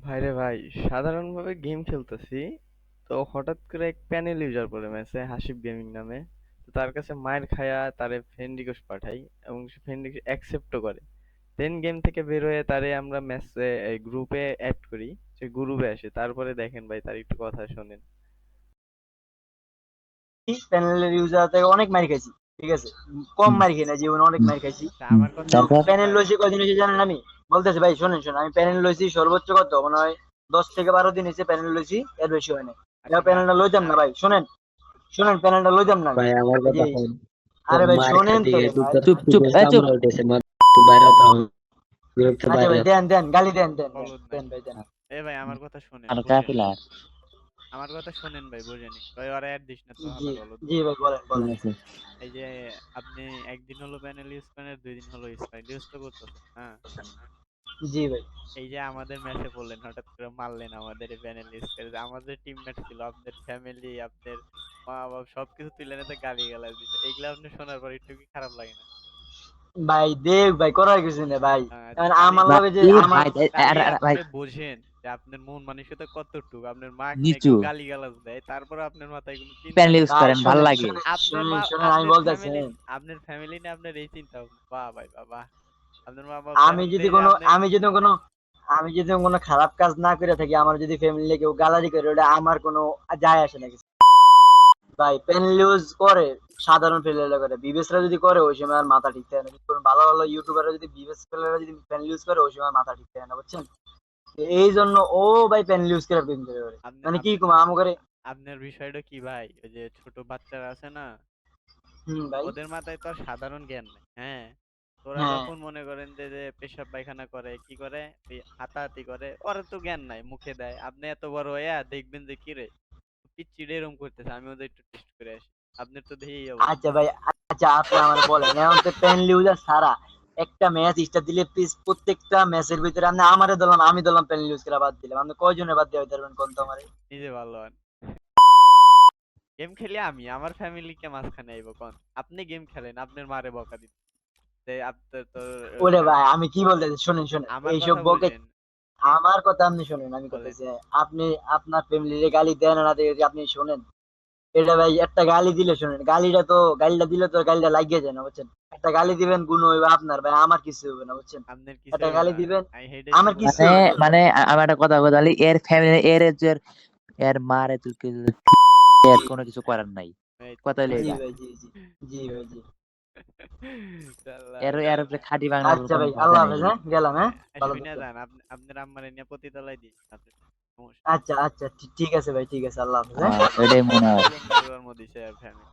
ভাইরে ভাই, সাধারণভাবে গেম খেলতেছি, তো হঠাৎ করে এক প্যানেল ইউজার পড়ে ম্যাচে হাসিব গেমিং নামে। তার কাছে মায়ের খায়া তারে ফ্রেন্ড রিকোয়েস্ট পাঠাই এবং সে ফ্রেন্ড অ্যাকসেপ্টও করে। দেন গেম থেকে বের হয়ে তারে আমরা ম্যাচে গ্রুপে অ্যাড করি, সে গ্রুপে আসে। তারপরে দেখেন ভাই তার একটু কথা শোনেন। প্যানেলের ইউজার থেকে অনেক খাইছি। ঠিক আছে? কম মার খাই না জীবনে অনেক মার খাইছি। প্যানেল লইছি কয়দিন হয়েছে জানেন আমি? বলতেছি ভাই শোনেন শোনেন আমি প্যানেল লইছি সর্বোচ্চ কত? মনে হয় দশ থেকে বারো দিন হয়েছে প্যানেল লইছি এর বেশি হয় না এবার প্যানেলটা লইতাম না ভাই শোনেন। শোনেন প্যানেলটা লইতাম না ভাই আমার কথা এই- আরে ভাই শোনেন তো। চুপ চুপ চুপ। বাইরে আচ্ছা দেন দেন গালি দেন দেন দেন, ভাই দেন। এ ভাই আমার কথা শোনেন আর বুঝেন। আমার কথা শোনেন ভাই বুঝেনি। ভাই ওরা অ্যাড দিস না তো জি জি ভাই বলেন বলেন। এই যে আপনি একদিন হলো প্যানেল ইউজ করেন দুই দিন হলো স্পাইল ইউজ তো করতেছেন হ্যাঁ? জি ভাই। এই যে আমাদের ম্যাচে পড়লেন হঠাৎ করে মারলেন আমাদের প্যানেল ইউজ করে। আমাদের টিমমেট ছিল আপনার ফ্যামিলি আপনার মা বাবা সবকিছু তুলে নিতে গালি গালা দিত। এইগুলা আপনি শোনার পর একটু কি খারাপ লাগে না? ভাই দেখ ভাই করার কিছু নেই ভাই। কারণ তাহলে- আমার লগে যে আমার ভাই আপনি বোঝেন যে আপনার মন মানসিকতা কতটুকু? আপনার মা নিচু। গালি গালাজ দেয় তারপর আপনার মাথায় কোনো চিন্তা প্যানেল ইউজ করেন ভালো লাগে। শোনেন, আপনার আমি বলতেছি। আপনার ফ্যামিলি নিয়ে আপনার এই চিন্তা বাহ ভাই বাহ বাহ। আপনার মা বাবা আমি যদি কোনো আমি যদি কোনো আমি যদি কোনো খারাপ কাজ না করে থাকি আমার যদি ফ্যামিলি কেউ গালারি করে ওটা আমার কোনো যায় আসে না কিছু। ভাই পেন ইউজ করে সাধারণ প্লেয়াররা করে। বিবেসরা যদি করে ওই সময় আর মাথা ঠিক থাকে না। কিন্তু কোনো ভালো ভালো ইউটিউবাররা যদি বিবেস প্লেয়াররা যদি পেন ইউজ করে ওই সময় মাথা ঠিক থাকে না বুঝছেন? এই জন্য ও ভাই পেন ইউজ করে পেন করে। মানে কি কম আম করে? আপনার বিষয়টা কি ভাই? ওই যে ছোট বাচ্চারা আছে না? হুম ওদের মাথায় তো সাধারণ জ্ঞান নাই হ্যাঁ? তোরা হ্যাঁ। যখন মনে করেন যে যে পেশাব পায়খানা করে কি করে? এই হাতাহাতি করে ওরা তো জ্ঞান নাই মুখে দেয়। আপনি এত বড় হইয়া দেখবেন যে কি রে পিচ্ছি এরকম করতেছে আমি ওদের একটু টেস্ট করে আসি। আপনি তো দেখেই। আচ্ছা ভাই আচ্ছা আপনি আমার বলেন এখন তো পেন ইউজার সারা। একটা ম্যাচ স্টার দিলে প্লিজ প্রত্যেকটা ম্যাচের ভিতরে আপনি আমারে দিলাম আমি দিলাম পেন ইউজ করে বাদ দিলাম। আপনি কয়জনে বাদ দিয়ে পারবেন কোন তো আমারে? নিজে ভালো হন গেম খেলি আমি আমার ফ্যামিলি ফ্যামিলিকে মাঝখানে আইব কোন? আপনি গেম খেলেন আপনার মারে বকা দিন। যে আপনার তো ওরে ভাই আমি কি বলতেছি? শুনেন শুনেন। এইসব বকে আমার কথা আপনি শুনেন আমি। বলতেছি আপনি আপনার ফ্যামিলিরে গালি দেন না দেন আপনি শুনেন। এটা ভাই একটা গালি দিলে শুনেন গালিটা তো গালিটা দিলে তো গালিটা লাগিয়ে যায় না বুঝছেন? একটা গালি দিবেন গুণ হইবে আপনার ভাই আমার কিছু হবে না বুঝছেন? একটা গালি দিবেন, আমার কি মানে মানে আমার একটা কথা বলি এর ফ্যামিলি এর যে এর মারে তুই এর কোনো কিছু করার নাই। কথা হইল জি ভাই জি জি জি ভাই জি। এর এর উপরে খাঁটি বাংলা আচ্ছা ভাই আল্লাহ হাফেজ হ্যাঁ গেলাম হ্যাঁ ভালো আপনি- আপনার আম্মারে নিয়ে পতিতালায় দিন সমস্যা আচ্ছা আচ্ছা ঠিক- আছে ভাই ঠিক আছে আল্লাহ হাফিজ হ্যাঁ। এটাই মনে হয়। ফ্যামিলি